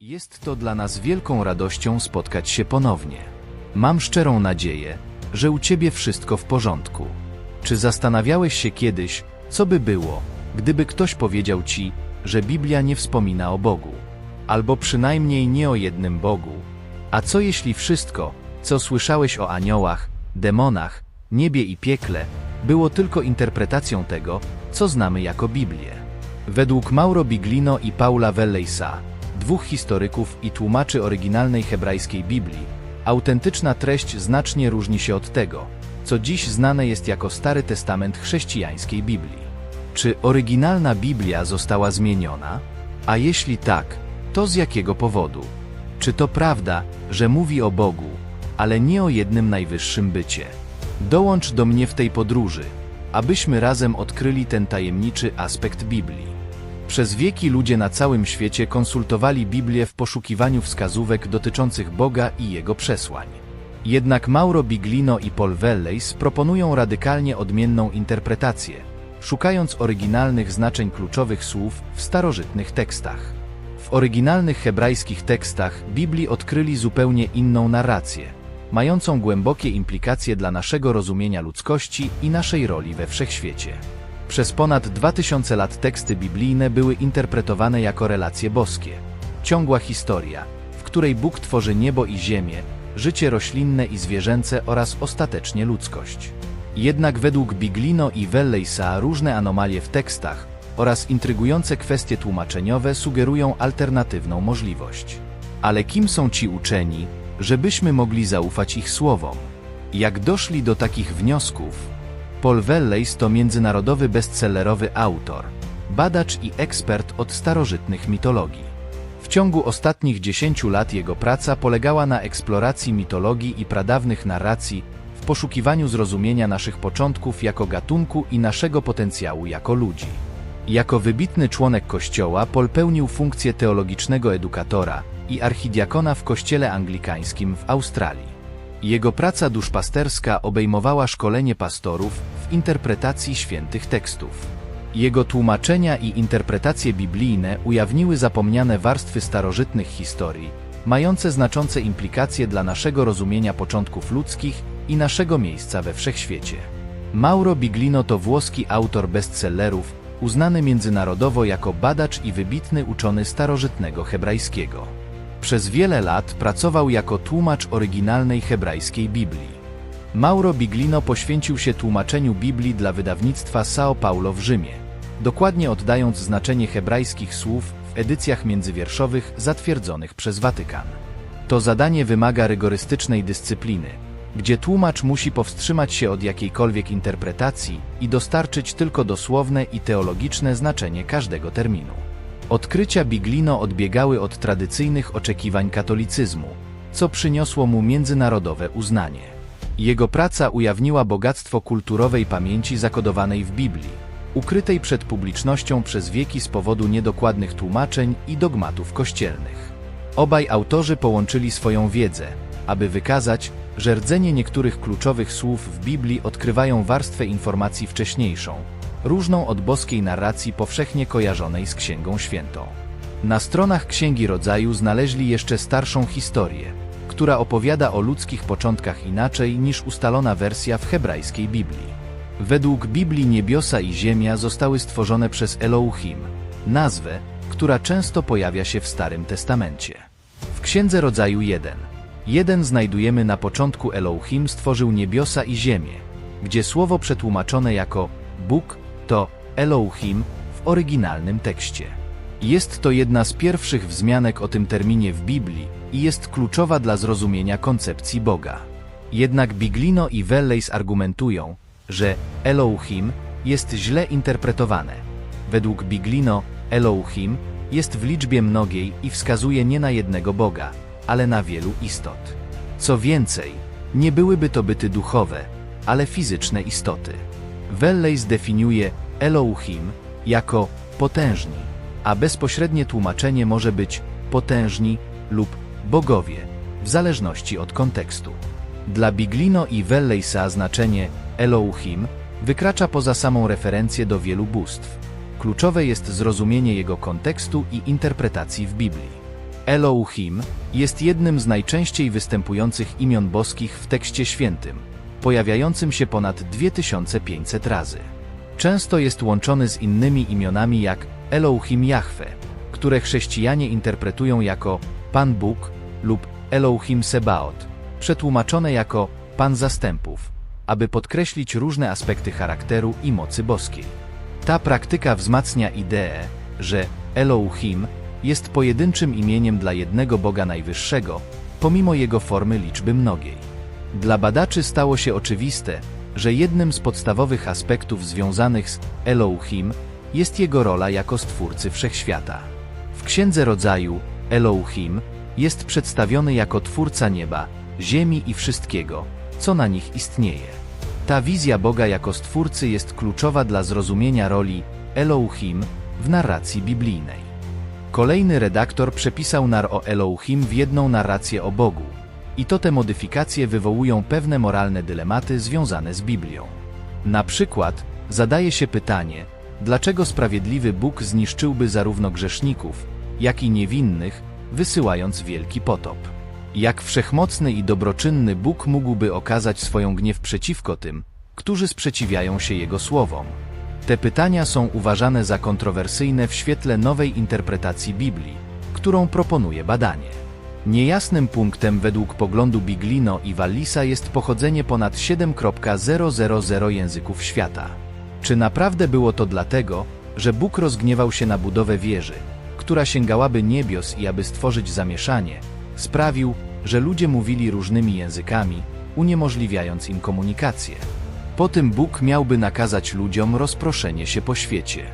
Jest to dla nas wielką radością spotkać się ponownie. Mam szczerą nadzieję, że u Ciebie wszystko w porządku. Czy zastanawiałeś się kiedyś, co by było, gdyby ktoś powiedział Ci, że Biblia nie wspomina o Bogu? Albo przynajmniej nie o jednym Bogu. A co jeśli wszystko, co słyszałeś o aniołach, demonach, niebie i piekle, było tylko interpretacją tego, co znamy jako Biblię? Według Mauro Biglino i Paula Welleysa, dwóch historyków i tłumaczy oryginalnej hebrajskiej Biblii, autentyczna treść znacznie różni się od tego, co dziś znane jest jako Stary Testament chrześcijańskiej Biblii. Czy oryginalna Biblia została zmieniona? A jeśli tak, to z jakiego powodu? Czy to prawda, że mówi o Bogu, ale nie o jednym najwyższym bycie? Dołącz do mnie w tej podróży, abyśmy razem odkryli ten tajemniczy aspekt Biblii. Przez wieki ludzie na całym świecie konsultowali Biblię w poszukiwaniu wskazówek dotyczących Boga i Jego przesłań. Jednak Mauro Biglino i Paul Welleys proponują radykalnie odmienną interpretację, szukając oryginalnych znaczeń kluczowych słów w starożytnych tekstach. W oryginalnych hebrajskich tekstach Biblii odkryli zupełnie inną narrację, mającą głębokie implikacje dla naszego rozumienia ludzkości i naszej roli we wszechświecie. Przez ponad 2000 lat teksty biblijne były interpretowane jako relacje boskie. Ciągła historia, w której Bóg tworzy niebo i ziemię, życie roślinne i zwierzęce oraz ostatecznie ludzkość. Jednak według Biglino i Welleysa różne anomalie w tekstach oraz intrygujące kwestie tłumaczeniowe sugerują alternatywną możliwość. Ale kim są ci uczeni, żebyśmy mogli zaufać ich słowom? Jak doszli do takich wniosków, Paul Welleys to międzynarodowy bestsellerowy autor, badacz i ekspert od starożytnych mitologii. W ciągu ostatnich 10 lat jego praca polegała na eksploracji mitologii i pradawnych narracji w poszukiwaniu zrozumienia naszych początków jako gatunku i naszego potencjału jako ludzi. Jako wybitny członek Kościoła Paul pełnił funkcję teologicznego edukatora i archidiakona w Kościele Anglikańskim w Australii. Jego praca duszpasterska obejmowała szkolenie pastorów w interpretacji świętych tekstów. Jego tłumaczenia i interpretacje biblijne ujawniły zapomniane warstwy starożytnych historii, mające znaczące implikacje dla naszego rozumienia początków ludzkich i naszego miejsca we wszechświecie. Mauro Biglino to włoski autor bestsellerów, uznany międzynarodowo jako badacz i wybitny uczony starożytnego hebrajskiego. Przez wiele lat pracował jako tłumacz oryginalnej hebrajskiej Biblii. Mauro Biglino poświęcił się tłumaczeniu Biblii dla wydawnictwa São Paulo w Rzymie, dokładnie oddając znaczenie hebrajskich słów w edycjach międzywierszowych zatwierdzonych przez Watykan. To zadanie wymaga rygorystycznej dyscypliny, gdzie tłumacz musi powstrzymać się od jakiejkolwiek interpretacji i dostarczyć tylko dosłowne i teologiczne znaczenie każdego terminu. Odkrycia Biglino odbiegały od tradycyjnych oczekiwań katolicyzmu, co przyniosło mu międzynarodowe uznanie. Jego praca ujawniła bogactwo kulturowej pamięci zakodowanej w Biblii, ukrytej przed publicznością przez wieki z powodu niedokładnych tłumaczeń i dogmatów kościelnych. Obaj autorzy połączyli swoją wiedzę, aby wykazać, że rdzenie niektórych kluczowych słów w Biblii odkrywają warstwę informacji wcześniejszą, różną od boskiej narracji powszechnie kojarzonej z Księgą Świętą. Na stronach Księgi Rodzaju znaleźli jeszcze starszą historię, która opowiada o ludzkich początkach inaczej niż ustalona wersja w hebrajskiej Biblii. Według Biblii niebiosa i ziemia zostały stworzone przez Elohim, nazwę, która często pojawia się w Starym Testamencie. W Księdze Rodzaju 1. 1 znajdujemy na początku Elohim stworzył niebiosa i ziemię, gdzie słowo przetłumaczone jako Bóg to Elohim w oryginalnym tekście. Jest to jedna z pierwszych wzmianek o tym terminie w Biblii i jest kluczowa dla zrozumienia koncepcji Boga. Jednak Biglino i Welleys argumentują, że Elohim jest źle interpretowane. Według Biglino Elohim jest w liczbie mnogiej i wskazuje nie na jednego Boga, ale na wielu istot. Co więcej, nie byłyby to byty duchowe, ale fizyczne istoty. Welley zdefiniuje Elohim jako potężni, a bezpośrednie tłumaczenie może być potężni lub bogowie, w zależności od kontekstu. Dla Biglino i Welleysa znaczenie Elohim wykracza poza samą referencję do wielu bóstw. Kluczowe jest zrozumienie jego kontekstu i interpretacji w Biblii. Elohim jest jednym z najczęściej występujących imion boskich w tekście świętym, pojawiającym się ponad 2500 razy. Często jest łączony z innymi imionami jak Elohim Jahwe, które chrześcijanie interpretują jako Pan Bóg lub Elohim Sebaot, przetłumaczone jako Pan Zastępów, aby podkreślić różne aspekty charakteru i mocy boskiej. Ta praktyka wzmacnia ideę, że Elohim jest pojedynczym imieniem dla jednego Boga Najwyższego, pomimo jego formy liczby mnogiej. Dla badaczy stało się oczywiste, że jednym z podstawowych aspektów związanych z Elohim jest jego rola jako stwórcy wszechświata. W Księdze Rodzaju Elohim jest przedstawiony jako twórca nieba, ziemi i wszystkiego, co na nich istnieje. Ta wizja Boga jako stwórcy jest kluczowa dla zrozumienia roli Elohim w narracji biblijnej. Kolejny redaktor przepisał nar o Elohim w jedną narrację o Bogu. I to te modyfikacje wywołują pewne moralne dylematy związane z Biblią. Na przykład zadaje się pytanie, dlaczego sprawiedliwy Bóg zniszczyłby zarówno grzeszników, jak i niewinnych, wysyłając wielki potop. Jak wszechmocny i dobroczynny Bóg mógłby okazać swoją gniew przeciwko tym, którzy sprzeciwiają się Jego słowom? Te pytania są uważane za kontrowersyjne w świetle nowej interpretacji Biblii, którą proponuje badanie. Niejasnym punktem według poglądu Biglino i Wallisa jest pochodzenie ponad 7.000 języków świata. Czy naprawdę było to dlatego, że Bóg rozgniewał się na budowę wieży, która sięgałaby niebios i aby stworzyć zamieszanie, sprawił, że ludzie mówili różnymi językami, uniemożliwiając im komunikację? Po tym Bóg miałby nakazać ludziom rozproszenie się po świecie.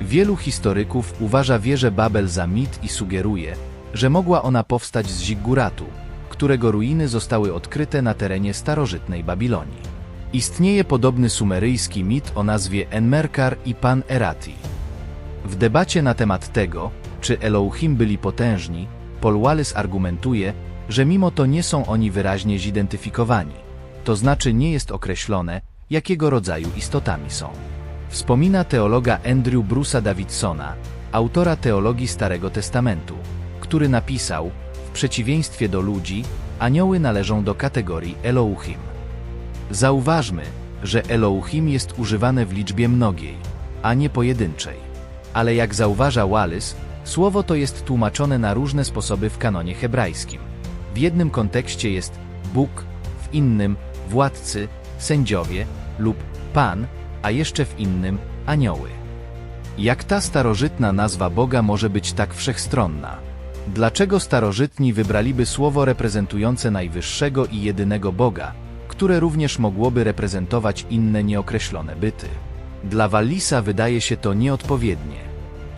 Wielu historyków uważa wieżę Babel za mit i sugeruje, że mogła ona powstać z zigguratu, którego ruiny zostały odkryte na terenie starożytnej Babilonii. Istnieje podobny sumeryjski mit o nazwie Enmerkar i Pan Erati. W debacie na temat tego, czy Elohim byli potężni, Paul Wallace argumentuje, że mimo to nie są oni wyraźnie zidentyfikowani, to znaczy nie jest określone, jakiego rodzaju istotami są. Wspomina teologa Andrew Bruce'a Davidsona, autora teologii Starego Testamentu, który napisał, w przeciwieństwie do ludzi, anioły należą do kategorii Elohim. Zauważmy, że Elohim jest używane w liczbie mnogiej, a nie pojedynczej. Ale jak zauważa Wallace, słowo to jest tłumaczone na różne sposoby w kanonie hebrajskim. W jednym kontekście jest Bóg, w innym władcy, sędziowie lub Pan, a jeszcze w innym anioły. Jak ta starożytna nazwa Boga może być tak wszechstronna? Dlaczego starożytni wybraliby słowo reprezentujące najwyższego i jedynego Boga, które również mogłoby reprezentować inne nieokreślone byty? Dla Wallisa wydaje się to nieodpowiednie.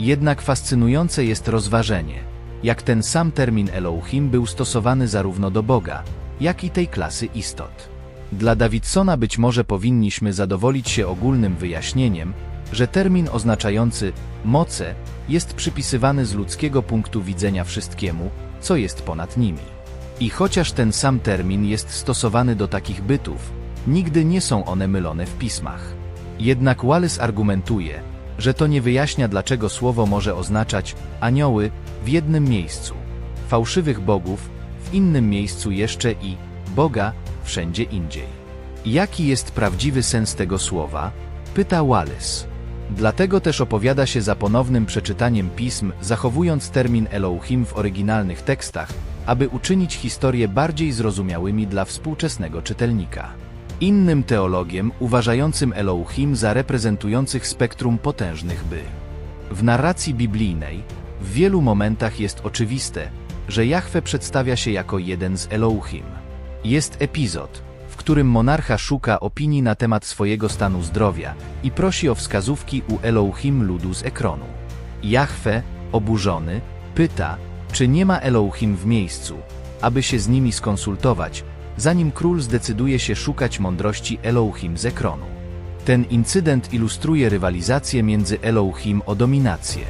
Jednak fascynujące jest rozważenie, jak ten sam termin Elohim był stosowany zarówno do Boga, jak i tej klasy istot. Dla Davidsona być może powinniśmy zadowolić się ogólnym wyjaśnieniem, że termin oznaczający moce jest przypisywany z ludzkiego punktu widzenia wszystkiemu, co jest ponad nimi. I chociaż ten sam termin jest stosowany do takich bytów, nigdy nie są one mylone w pismach. Jednak Wallace argumentuje, że to nie wyjaśnia, dlaczego słowo może oznaczać anioły w jednym miejscu, fałszywych bogów w innym miejscu jeszcze i Boga wszędzie indziej. Jaki jest prawdziwy sens tego słowa? Pyta Wallace. Dlatego też opowiada się za ponownym przeczytaniem pism, zachowując termin Elohim w oryginalnych tekstach, aby uczynić historię bardziej zrozumiałymi dla współczesnego czytelnika. Innym teologiem uważającym Elohim za reprezentujących spektrum potężnych by. W narracji biblijnej, w wielu momentach jest oczywiste, że Jahwe przedstawia się jako jeden z Elohim. Jest epizod, w którym monarcha szuka opinii na temat swojego stanu zdrowia i prosi o wskazówki u Elohim ludu z ekranu. Jahwe, oburzony, pyta, czy nie ma Elohim w miejscu, aby się z nimi skonsultować, zanim król zdecyduje się szukać mądrości Elohim z ekranu. Ten incydent ilustruje rywalizację między Elohim o dominację.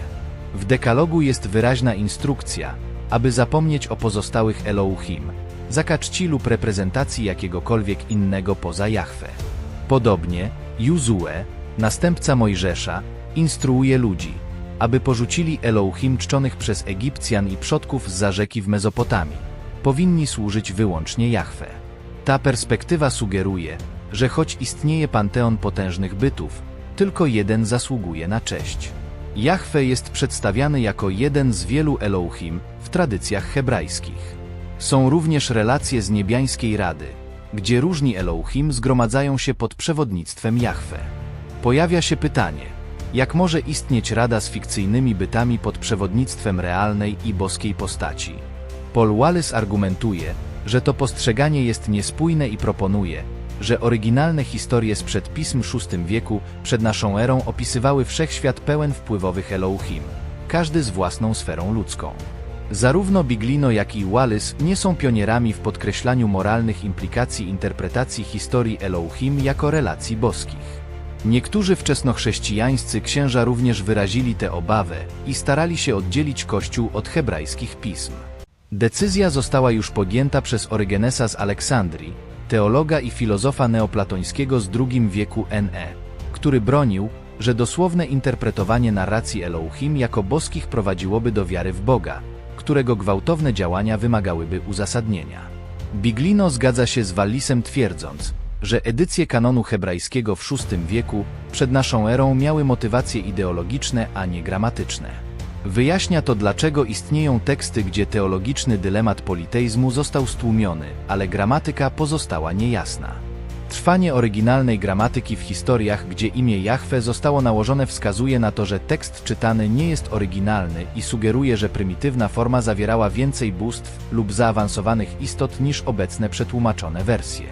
W dekalogu jest wyraźna instrukcja, aby zapomnieć o pozostałych Elohim, za czci lub reprezentacji jakiegokolwiek innego poza Jahwe. Podobnie, Juzue, następca Mojżesza, instruuje ludzi, aby porzucili Elohim czczonych przez Egipcjan i przodków z rzeki w Mezopotamii. Powinni służyć wyłącznie Jahwe. Ta perspektywa sugeruje, że choć istnieje panteon potężnych bytów, tylko jeden zasługuje na cześć. Jahwe jest przedstawiany jako jeden z wielu Elohim w tradycjach hebrajskich. Są również relacje z niebiańskiej rady, gdzie różni Elohim zgromadzają się pod przewodnictwem Jahwe. Pojawia się pytanie, jak może istnieć rada z fikcyjnymi bytami pod przewodnictwem realnej i boskiej postaci? Paul Wallace argumentuje, że to postrzeganie jest niespójne i proponuje, że oryginalne historie sprzed pism VI wieku przed naszą erą opisywały wszechświat pełen wpływowych Elohim, każdy z własną sferą ludzką. Zarówno Biglino, jak i Wallace nie są pionierami w podkreślaniu moralnych implikacji interpretacji historii Elohim jako relacji boskich. Niektórzy wczesnochrześcijańscy księża również wyrazili tę obawę i starali się oddzielić Kościół od hebrajskich pism. Decyzja została już podjęta przez Orygenesa z Aleksandrii, teologa i filozofa neoplatońskiego z II wieku NE, który bronił, że dosłowne interpretowanie narracji Elohim jako boskich prowadziłoby do wiary w Boga, którego gwałtowne działania wymagałyby uzasadnienia. Biglino zgadza się z Wallisem twierdząc, że edycje kanonu hebrajskiego w VI wieku przed naszą erą miały motywacje ideologiczne, a nie gramatyczne. Wyjaśnia to, dlaczego istnieją teksty, gdzie teologiczny dylemat politeizmu został stłumiony, ale gramatyka pozostała niejasna. Trwanie oryginalnej gramatyki w historiach, gdzie imię Jahwe zostało nałożone, wskazuje na to, że tekst czytany nie jest oryginalny i sugeruje, że prymitywna forma zawierała więcej bóstw lub zaawansowanych istot niż obecne przetłumaczone wersje.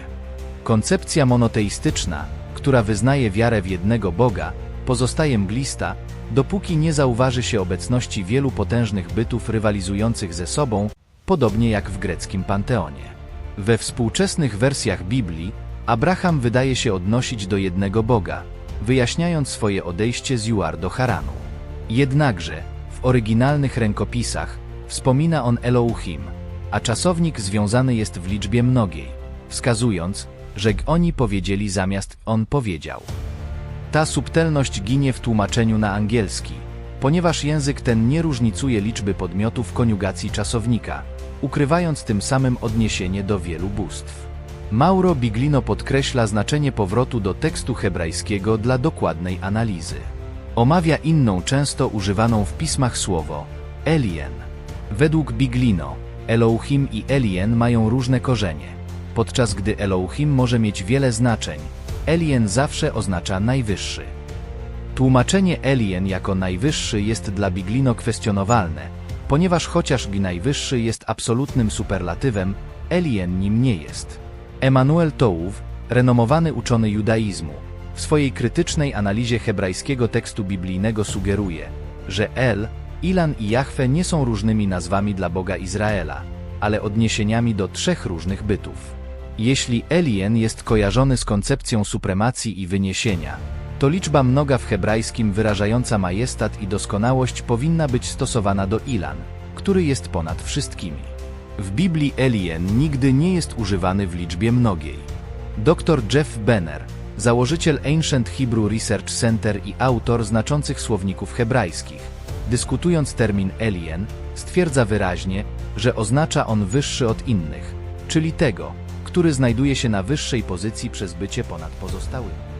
Koncepcja monoteistyczna, która wyznaje wiarę w jednego Boga, pozostaje mglista, dopóki nie zauważy się obecności wielu potężnych bytów rywalizujących ze sobą, podobnie jak w greckim panteonie. We współczesnych wersjach Biblii Abraham wydaje się odnosić do jednego Boga, wyjaśniając swoje odejście z Juar do Haranu. Jednakże, w oryginalnych rękopisach wspomina on Elohim, a czasownik związany jest w liczbie mnogiej, wskazując, że oni powiedzieli zamiast on powiedział. Ta subtelność ginie w tłumaczeniu na angielski, ponieważ język ten nie różnicuje liczby podmiotów koniugacji czasownika, ukrywając tym samym odniesienie do wielu bóstw. Mauro Biglino podkreśla znaczenie powrotu do tekstu hebrajskiego dla dokładnej analizy. Omawia inną często używaną w pismach słowo Elien. Według Biglino, Elohim i Elien mają różne korzenie. Podczas gdy Elohim może mieć wiele znaczeń, Elien zawsze oznacza najwyższy. Tłumaczenie Elien jako najwyższy jest dla Biglino kwestionowalne, ponieważ chociaż najwyższy jest absolutnym superlatywem, Elien nim nie jest. Emanuel Toów, renomowany uczony judaizmu, w swojej krytycznej analizie hebrajskiego tekstu biblijnego sugeruje, że El, Ilan i Jahwe nie są różnymi nazwami dla Boga Izraela, ale odniesieniami do trzech różnych bytów. Jeśli Elien jest kojarzony z koncepcją supremacji i wyniesienia, to liczba mnoga w hebrajskim wyrażająca majestat i doskonałość powinna być stosowana do Ilan, który jest ponad wszystkimi. W Biblii Elien nigdy nie jest używany w liczbie mnogiej. Dr Jeff Benner, założyciel Ancient Hebrew Research Center i autor znaczących słowników hebrajskich, dyskutując termin Elien, stwierdza wyraźnie, że oznacza on wyższy od innych, czyli tego, który znajduje się na wyższej pozycji przez bycie ponad pozostałymi.